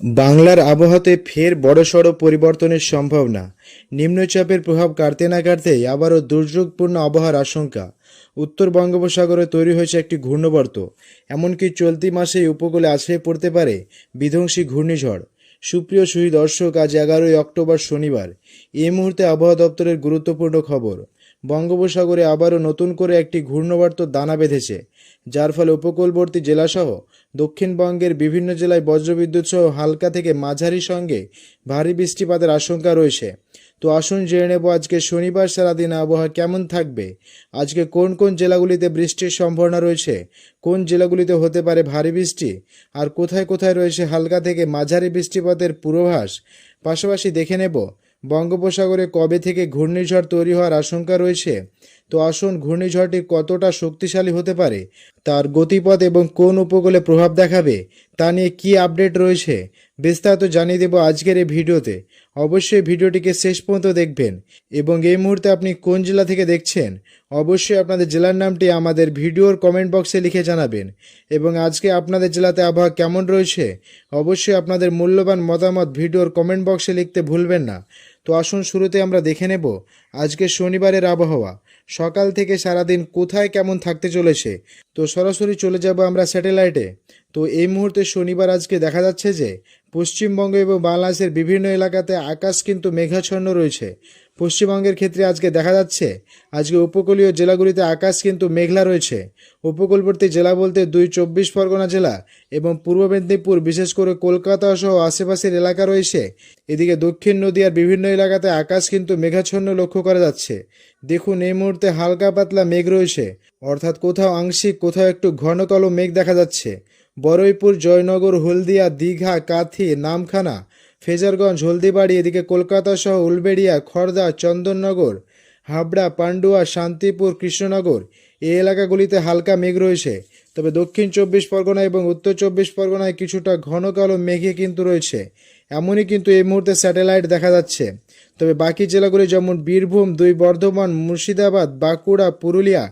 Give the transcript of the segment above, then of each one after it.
বাংলার আবহাওয়াতে ফের বড়সড় পরিবর্তনের সম্ভাবনা। নিম্নচাপের প্রভাব কাটতে না কাটতেই আবারও দুর্যোগপূর্ণ আবহাওয়ার আশঙ্কা। উত্তর বঙ্গোপসাগরে তৈরি হয়েছে একটি ঘূর্ণবর্ত। এমনকি চলতি মাসেই উপকূলে আছড়ে পড়তে পারে বিধ্বংসী ঘূর্ণিঝড়। সুপ্রিয় সুহী দর্শক, আজ এগারোই অক্টোবর শনিবার। এই মুহূর্তে আবহাওয়া দপ্তরের গুরুত্বপূর্ণ খবর। বঙ্গোপসাগরে আবারও নতুন করে একটি ঘূর্ণবর্ত দানা বেঁধেছে। যার ফলে উপকূলবর্তী জেলাসহ দক্ষিণবঙ্গের বিভিন্ন জেলায় বজ্রবিদ্যুৎ সহ হালকা থেকে মাঝারি সঙ্গে ভারী বৃষ্টিপাতের আশঙ্কা রয়েছে। তো আসুন জেনে নেব আজকে শনিবার সারাদিন আবহাওয়া কেমন থাকবে। আজকে কোন কোন জেলাগুলিতে বৃষ্টির সম্ভাবনা রয়েছে? কোন জেলাগুলিতে হতে পারে ভারী বৃষ্টি? আর কোথায় কোথায় রয়েছে হালকা থেকে মাঝারি বৃষ্টিপাতের পূর্বাভাস? পাশাপাশি দেখে নেব বঙ্গোপসাগরে কবে থেকে ঘূর্ণিঝড় তৈরি হওয়ার আশঙ্কা রয়েছে। তো আসুন ঘূর্ণিঝড়টি কতটা শক্তিশালী হতে পারে, তার গতিপথ এবং কোন উপকূলে প্রভাব দেখাবে, তা নিয়ে কি আপডেট রয়েছে, বিস্তারিত জানিয়ে দেব আজকের এই ভিডিওতে। অবশ্যই ভিডিওটিকে শেষ পর্যন্ত দেখবেন এবং এই মুহূর্তে আপনি কোন জেলা থেকে দেখছেন, অবশ্যই আপনাদের জেলার নামটি আমাদের ভিডিওর কমেন্ট বক্সে লিখে জানাবেন। এবং আজকে আপনাদের জেলাতে আবহাওয়া কেমন রয়েছে, অবশ্যই আপনাদের মূল্যবান মতামত ভিডিওর কমেন্ট বক্সে লিখতে ভুলবেন না। তো আসুন শুরুতে আমরা দেখে নেব আজকে শনিবারের আবহাওয়া। সকাল থেকে সারাদিন কোথায় কেমন থাকতে চলেছে? তো সরাসরি চলে যাব আমরা স্যাটেলাইটে। তো এই মুহূর্তে শনিবার আজকে দেখা যাচ্ছে যে, পশ্চিমবঙ্গ এবং বাংলাদেশের বিভিন্ন এলাকাতে আকাশ কিন্তু মেঘাচ্ছন্ন রয়েছে। পশ্চিমবঙ্গের ক্ষেত্রে আজকে দেখা যাচ্ছে, আজকে উপকূলীয় জেলাগুলিতে আকাশ কিন্তু মেঘলা রয়েছে। উপকূলবর্তী জেলা বলতে দুই চব্বিশ পরগনা জেলা এবং পূর্ব মেদিনীপুর, বিশেষ করে কলকাতা সহ আশেপাশের এলাকা রয়েছে। এদিকে দক্ষিণ নদীয়ার বিভিন্ন এলাকাতে আকাশ কিন্তু মেঘাচ্ছন্ন লক্ষ্য করা যাচ্ছে। দেখুন, এই মুহূর্তে হালকা পাতলা মেঘ রয়েছে। অর্থাৎ কোথাও আংশিক, কোথাও একটু ঘন মেঘ দেখা যাচ্ছে। বরইপুর, জয়নগর, হলদিয়া, দীঘা, কাথি, নামখানা ফেজারগঞ্জ, হলদিবাড়ি, এদিকে কলকাতা সহ উলবেড়িয়া খড়দা চন্দননগর, হাবড়া, পান্ডুয়া, শান্তিপুর, কৃষ্ণনগর এই এলাকাগুলিতে হালকা মেঘ রয়েছে। তবে দক্ষিণ চব্বিশ পরগনা এবং উত্তর চব্বিশ পরগনায় কিছুটা ঘন কালো মেঘে কিন্তু রয়েছে। এমনই কিন্তু এই মুহূর্তে স্যাটেলাইট দেখা যাচ্ছে। তবে বাকি জেলাগুলি যেমন বীরভূম, দুই বর্ধমান, মুর্শিদাবাদ, বাঁকুড়া, পুরুলিয়া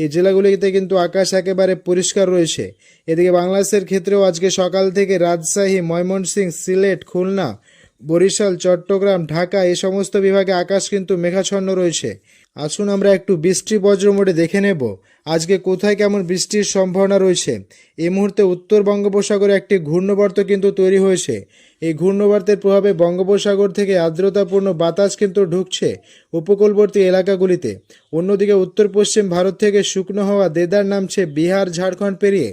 এই জেলাগুলিতে কিন্তু আকাশ একেবারে পরিষ্কার রয়েছে। এদিকে বাংলাদেশের ক্ষেত্রেও আজকে সকাল থেকে রাজশাহী, ময়মনসিংহ, সিলেট, খুলনা বরিশাল, চট্টগ্রাম, ঢাকা এই সমস্ত বিভাগে আকাশ কিন্তু মেঘাচ্ছন্ন রয়েছে। আসুন আমরা একটু বৃষ্টি বজ্র মোডে দেখে নেব। আজকে কোথায় কেমন বৃষ্টির সম্ভাবনা রয়েছে? এই মুহূর্তে উত্তর বঙ্গোপসাগরে একটি ঘূর্ণবর্ত কিন্তু তৈরি হয়েছে। এই ঘূর্ণবর্তের প্রভাবে বঙ্গোপসাগর থেকে আর্দ্রতাপূর্ণ বাতাস কিন্তু ঢুকছে উপকূলবর্তী এলাকাগুলিতে। অন্যদিকে উত্তর পশ্চিম ভারত থেকে শুকনো হওয়া দেদার নামছে বিহার, ঝাড়খণ্ড পেরিয়ে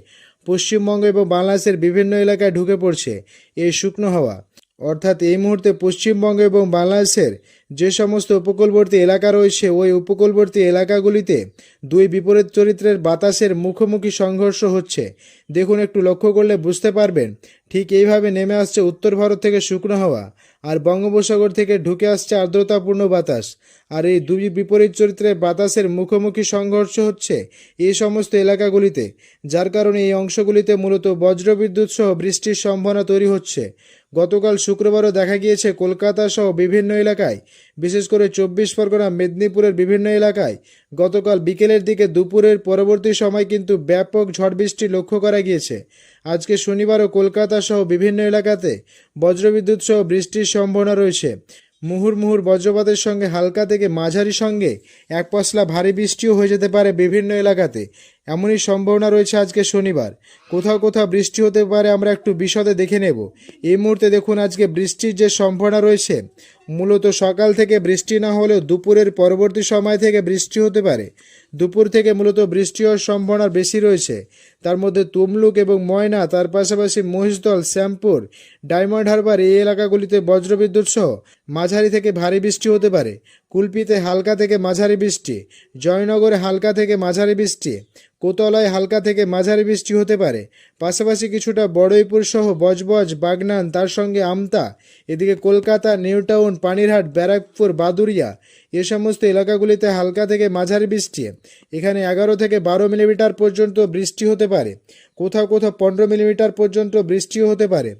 পশ্চিমবঙ্গ এবং বাংলাদেশের বিভিন্ন এলাকায় ঢুকে পড়ছে এই শুকনো হাওয়া। অর্থাৎ এই মুহূর্তে পশ্চিমবঙ্গ এবং বাংলাদেশের যে সমস্ত উপকূলবর্তী এলাকা রয়েছে, ওই উপকূলবর্তী এলাকাগুলিতে দুই বিপরীত চরিত্রের বাতাসের মুখোমুখি সংঘর্ষ হচ্ছে। দেখুন, একটু লক্ষ্য করলে বুঝতে পারবেন ঠিক এইভাবে নেমে আসছে উত্তর ভারত থেকে শুকনো হাওয়া আর বঙ্গোপসাগর থেকে ঢুকে আসছে আর্দ্রতাপূর্ণ বাতাস। আর এই দুই বিপরীত চরিত্রের বাতাসের মুখোমুখি সংঘর্ষ হচ্ছে এই সমস্ত এলাকাগুলিতে, যার কারণে এই অংশগুলিতে মূলত বজ্রবিদ্যুৎ সহ বৃষ্টির সম্ভাবনা তৈরি হচ্ছে। গতকাল শুক্রবারও দেখা গিয়েছে কলকাতা সহ বিভিন্ন এলাকায়। বিশেষ করে চব্বিশ পরগনা, মেদিনীপুরের বিভিন্ন এলাকায় গতকাল বিকেলের দিকে দুপুরের পরবর্তী সময় কিন্তু ব্যাপক ঝড় বৃষ্টি লক্ষ্য করা গিয়েছে। আজকে শনিবারও কলকাতা সহ বিভিন্ন এলাকাতে বজ্রবিদ্যুৎ সহ বৃষ্টির সম্ভাবনা রয়েছে। মুহুর মুহুর বজ্রপাতের সঙ্গে হালকা থেকে মাঝারি সঙ্গে এক পশলা ভারী বৃষ্টিও হয়ে যেতে পারে বিভিন্ন এলাকাতে। এমনই সম্ভাবনা রয়েছে আজকে শনিবার। কোথাও কোথাও বৃষ্টি হতে পারে, আমরা একটু বিশদে দেখে নেব। এই মুহূর্তে দেখুন আজকে বৃষ্টির যে সম্ভাবনা রয়েছে, মূলত সকাল থেকে বৃষ্টি না হলেও দুপুরের পরবর্তী সময় থেকে বৃষ্টি হতে পারে। দুপুর থেকে মূলত বৃষ্টি হওয়ার সম্ভাবনা বেশি রয়েছে। তার মধ্যে তুমলুক এবং ময়না, তার পাশাপাশি মহিষদল শ্যামপুর, ডায়মন্ড হারবার এই এলাকাগুলিতে বজ্রবিদ্যুৎ সহ মাঝারি থেকে ভারী বৃষ্টি হতে পারে। কুলপিতে হালকা থেকে মাঝারি বৃষ্টি, জয়নগরে হালকা থেকে মাঝারি বৃষ্টি কোতলায় হালকা থেকে মাঝারি বৃষ্টি হতে পারে। পাশাপাশি কিছুটা বড়ইপুর সহ বজবজ, বাগনান, তার সঙ্গে আমতা, এদিকে কলকাতা, নিউটাউন, পানিরহাট, ব্যারাকপুর বাদুরিয়া এ সমস্ত এলাকাগুলিতে হালকা থেকে মাঝারি বৃষ্টি। এখানে এগারো থেকে বারো মিলিমিটার পর্যন্ত বৃষ্টি হতে পারে। কোথাও কোথাও পনেরো মিলিমিটার পর্যন্ত বৃষ্টিও হতে পারে।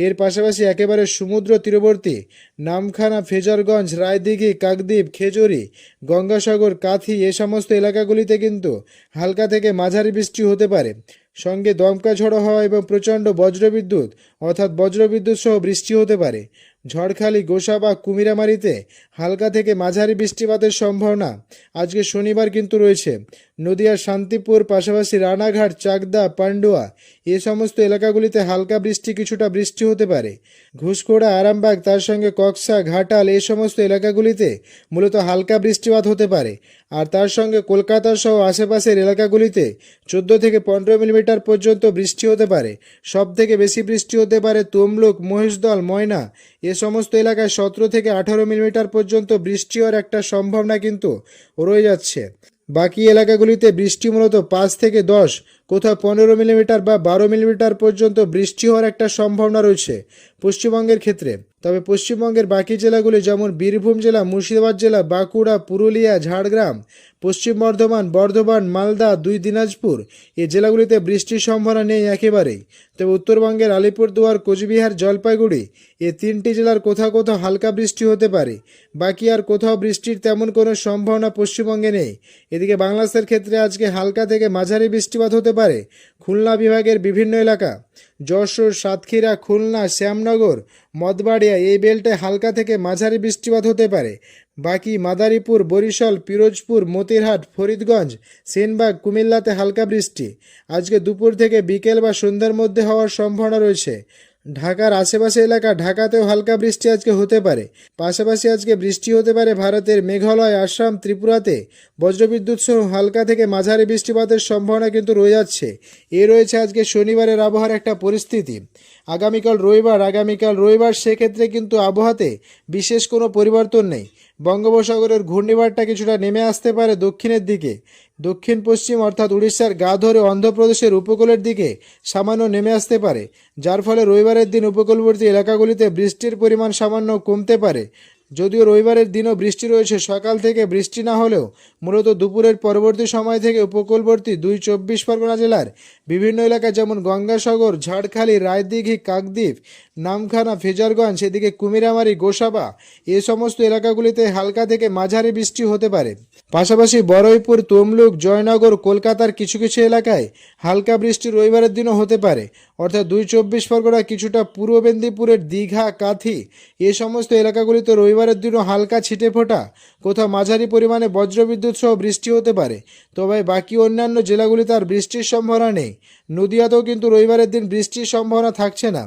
এর পাশাপাশি একেবারে সমুদ্র তীরবর্তী নামখানা, ফেজারগঞ্জ, রায়দিঘি, কাকদ্বীপ, খেজুরি, গঙ্গাসাগর, কাথি এ সমস্ত এলাকাগুলিতে কিন্তু হালকা থেকে মাঝারি বৃষ্টি হতে পারে। সঙ্গে দমকা ঝড়ো হওয়া এবং প্রচণ্ড বজ্রবিদ্যুৎ অর্থাৎ বজ্রবিদ্যুৎ সহ বৃষ্টি হতে পারে। ঝড়খালি গোসা বা কুমিরামারিতে হালকা থেকে মাঝারি বৃষ্টিপাতের সম্ভাবনা আজকে শনিবার কিন্তু রয়েছে। নদিয়ার শান্তিপুর পাশাপাশি রানাঘাট, চাকদা, পান্ডুয়া, এ সমস্ত এলাকাগুলিতে হালকা বৃষ্টি, কিছুটা বৃষ্টি হতে পারে। ঘুষখোড়া, আরামবাগ, তার সঙ্গে কক্সা, ঘাটাল এই সমস্ত এলাকাগুলিতে মূলত হালকা বৃষ্টিপাত হতে পারে। আর তার সঙ্গে কলকাতা সহ আশেপাশের এলাকাগুলিতে চোদ্দ থেকে পনেরো মিলিমিটার পর্যন্ত বৃষ্টি হতে পারে। সব থেকে বেশি বৃষ্টি হতে পারে তমলুক মহিষদল ময়না, এ সমস্ত এলাকায় সতেরো থেকে আঠারো মিলিমিটার পর্যন্ত বৃষ্টি হওয়ার একটা সম্ভাবনা কিন্তু রয়ে যাচ্ছে। বাকি এলাকাগুলিতে বৃষ্টি মূলত পাঁচ থেকে দশ কোথাও পনেরো মিলিমিটার বা বারো মিলিমিটার পর্যন্ত বৃষ্টি হওয়ার একটা সম্ভাবনা রয়েছে পশ্চিমবঙ্গের ক্ষেত্রে। তবে পশ্চিমবঙ্গের বাকি জেলাগুলি যেমন বীরভূম জেলা, মুর্শিদাবাদ জেলা, বাঁকুড়া, পুরুলিয়া, ঝাড়গ্রাম, পশ্চিম বর্ধমান বর্ধমান, মালদা, দুই দিনাজপুর এই জেলাগুলিতে বৃষ্টির সম্ভাবনা নেই একেবারেই। তবে উত্তরবঙ্গের আলিপুরদুয়ার, কোচবিহার, জলপাইগুড়ি এই তিনটি জেলার কোথাও কোথাও হালকা বৃষ্টি হতে পারে। বাকি আর কোথাও বৃষ্টির তেমন কোনো সম্ভাবনা পশ্চিমবঙ্গে নেই। এদিকে বাংলাদেশের ক্ষেত্রে আজকে হালকা থেকে মাঝারি বৃষ্টিপাত হতে পারে। খুলনা বিভাগের বিভিন্ন এলাকা, যশোর, সাতক্ষীরা, খুলনা, শ্যামনগর, মদবাড়িয়া এই বেল্টে হালকা থেকে মাঝারি বৃষ্টিপাত হতে পারে। বাকি মাদারীপুর, বরিশাল, পিরোজপুর, মতিরহাট, ফরিদগঞ্জ, সেনবাগ, কুমিল্লাতে হালকা বৃষ্টি। আজকে দুপুর থেকে বিকেল বা সন্ধ্যার মধ্যে হওয়ার সম্ভাবনা রয়েছে। ঢাকার আশেপাশে এলাকা ঢাকাতেও হালকা বৃষ্টি আজকে হতে পারে। পাশাপাশি আজকে বৃষ্টি হতে পারে ভারতের মেঘালয়, আসাম, ত্রিপুরাতে। বজ্রবিদ্যুৎ সহ হালকা থেকে মাঝারি বৃষ্টিপাতের সম্ভাবনা কিন্তু রয়ে যাচ্ছে। এ রয়েছে আজকে শনিবারের আবহাওয়ার একটা পরিস্থিতি। আগামীকাল রবিবার আগামীকাল রবিবার সেক্ষেত্রে কিন্তু আবহাওয়াতে বিশেষ কোনো পরিবর্তন নেই। বঙ্গোপসাগরের ঘূর্ণিবারটা কিছুটা নেমে আসতে পারে দক্ষিণের দিকে। দক্ষিণ পশ্চিম অর্থাৎ উড়িষ্যার গা ধরে অন্ধ্রপ্রদেশের উপকূলের দিকে সামান্য নেমে আসতে পারে, যার ফলে রবিবারের দিন উপকূলবর্তী এলাকাগুলিতে বৃষ্টির পরিমাণ সামান্য কমতে পারে। যদিও রবিবারের দিনও বৃষ্টি রয়েছে, সকাল থেকে বৃষ্টি না হলেও মূলত দুপুরের পরবর্তী সময় থেকে উপকূলবর্তী দুই চব্বিশ পরগনা জেলার বিভিন্ন এলাকায় যেমন গঙ্গাসাগর, ঝাড়খালি, রায়দিঘি, কাকদ্বীপ, নামখানা, ফেজারগঞ্জ এদিকে কুমিরামারি, গোসাবা, এ সমস্ত এলাকাগুলিতে হালকা থেকে মাঝারি বৃষ্টি হতে পারে। পাশাপাশি বড়ইপুর তমলুক, জয়নগর, কলকাতার কিছু কিছু এলাকায় হালকা বৃষ্টি রবিবারের দিনও হতে পারে। অর্থাৎ দুই চব্বিশ পরগনা কিছুটা পূর্ব মেদিনীপুরের দীঘা, কাথি এ সমস্ত এলাকাগুলিতে রবিবারের দিনও হালকা ছিটে ফোটা। কোথাও মাঝারি পরিমাণে বজ্রবিদ্যুৎ সহ বৃষ্টি হতে পারে। তবে বাকি অন্যান্য জেলাগুলিতে আর বৃষ্টির সম্ভাবনা নেই। নদিয়াতেও কিন্তু রবিবারের দিন বৃষ্টির সম্ভাবনা থাকছে না।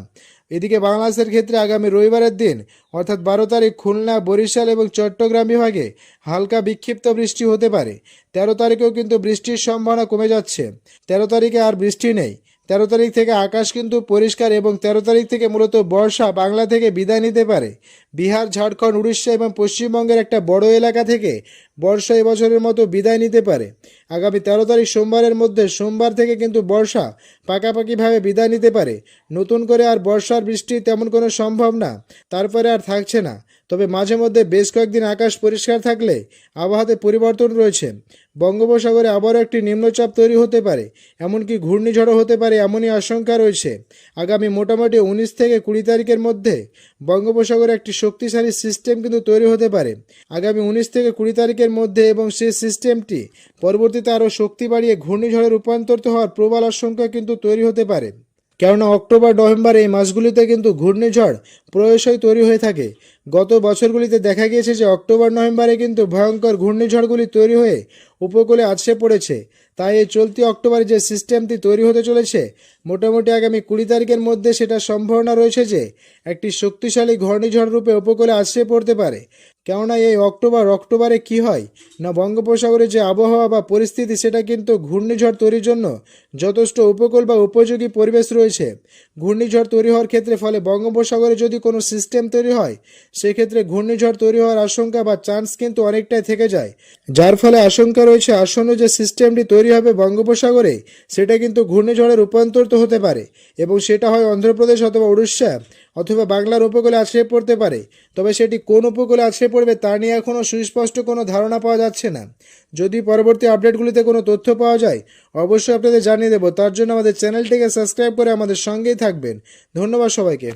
এদিকে বাংলাদেশের ক্ষেত্রে আগামী রবিবারের দিন, অর্থাৎ বারো তারিখ খুলনা, বরিশাল এবং চট্টগ্রাম বিভাগে হালকা বিক্ষিপ্ত বৃষ্টি হতে পারে। তেরো তারিখেও কিন্তু বৃষ্টির সম্ভাবনা কমে যাচ্ছে। তেরো তারিখে আর বৃষ্টি নেই। তেরো তারিখ থেকে আকাশ কিন্তু পরিষ্কার এবং তেরো তারিখ থেকে মূলত বর্ষা বাংলা থেকে বিদায় নিতে পারে। বিহার, ঝাড়খণ্ড, উড়িষ্যা এবং পশ্চিমবঙ্গের একটা বড় এলাকা থেকে বর্ষা এবছরের মতো বিদায় নিতে পারে। আগামী তেরো তারিখ সোমবারের মধ্যে সোমবার থেকে কিন্তু বর্ষা পাকাপাকিভাবে বিদায় নিতে পারে। নতুন করে আর বর্ষার বৃষ্টি তেমন কোনো সম্ভব না, তারপরে আর থাকছে না। তবে মাঝে মধ্যে বেশ কয়েকদিন আকাশ পরিষ্কার থাকলে আবহাওয়াতে পরিবর্তন রয়েছে। বঙ্গোপসাগরে আবারও একটি নিম্নচাপ তৈরি হতে পারে, এমনকি ঘূর্ণিঝড়ও হতে পারে এমনই আশঙ্কা রয়েছে। আগামী মোটামুটি উনিশ থেকে কুড়ি তারিখের মধ্যে বঙ্গোপসাগরে একটি শক্তিশালী সিস্টেম কিন্তু তৈরি হতে পারে। আগামী উনিশ থেকে কুড়ি তারিখের মধ্যে এবং সেই সিস্টেমটি পরবর্তীতে আরও শক্তি বাড়িয়ে ঘূর্ণিঝড়ে রূপান্তরিত হওয়ার প্রবল আশঙ্কা কিন্তু তৈরি হতে পারে। কেননা অক্টোবর, নভেম্বর এই মাসগুলিতে কিন্তু ঘূর্ণিঝড় প্রায়শই তৈরি হয়ে থাকে। গত বছরগুলিতে দেখা গিয়েছে যে অক্টোবর নভেম্বরে কিন্তু ভয়ঙ্কর ঘূর্ণিঝড়গুলি তৈরি হয়ে উপকূলে আছড়ে পড়েছে। তাই এই চলতি অক্টোবরে যে সিস্টেমটি তৈরি হতে চলেছে, মোটামুটি আগামী কুড়ি তারিখের মধ্যে সেটা সম্ভাবনা রয়েছে যে একটি শক্তিশালী ঘূর্ণিঝড় রূপে উপকূলে আছড়ে পড়তে পারে। কেননা এই অক্টোবর, অক্টোবরে কি হয় না বঙ্গোপসাগরে যে আবহাওয়া বা পরিস্থিতি, সেটা কিন্তু ঘূর্ণিঝড় তৈরির জন্য যথেষ্ট উপকূল বা উপযোগী পরিবেশ রয়েছে। ঘূর্ণিঝড় তৈরি হওয়ার ক্ষেত্রে ফলে বঙ্গোপসাগরে যদি কোনো সিস্টেম তৈরি হয়, সেক্ষেত্রে ঘূর্ণিঝড় তৈরি হওয়ার আশঙ্কা বা চান্স কিন্তু অনেকটাই থেকে যায়। যার ফলে আশঙ্কা রয়েছে। আসন্ন যে সিস্টেমটি তৈরি হবে বঙ্গোপসাগরে, সেটা কিন্তু ঘূর্ণিঝড়ে রূপান্তরিত হতে পারে এবং সেটা হয় অন্ধ্রপ্রদেশ অথবা উড়িষ্যা অথবা বাংলার উপকূলে আছড়ে পড়তে পারে। তবে সেটি কোন উপকূলে আছড়ে পড়বে তা নিয়ে এখনও সুস্পষ্ট কোনো ধারণা পাওয়া যাচ্ছে না। যদি পরবর্তী আপডেটগুলিতে কোনো তথ্য পাওয়া যায়, অবশ্যই আপনাদের জানিয়ে দেবো। তার জন্য আমাদের চ্যানেলটিকে সাবস্ক্রাইব করে আমাদের সঙ্গেই থাকবেন। ধন্যবাদ সবাইকে।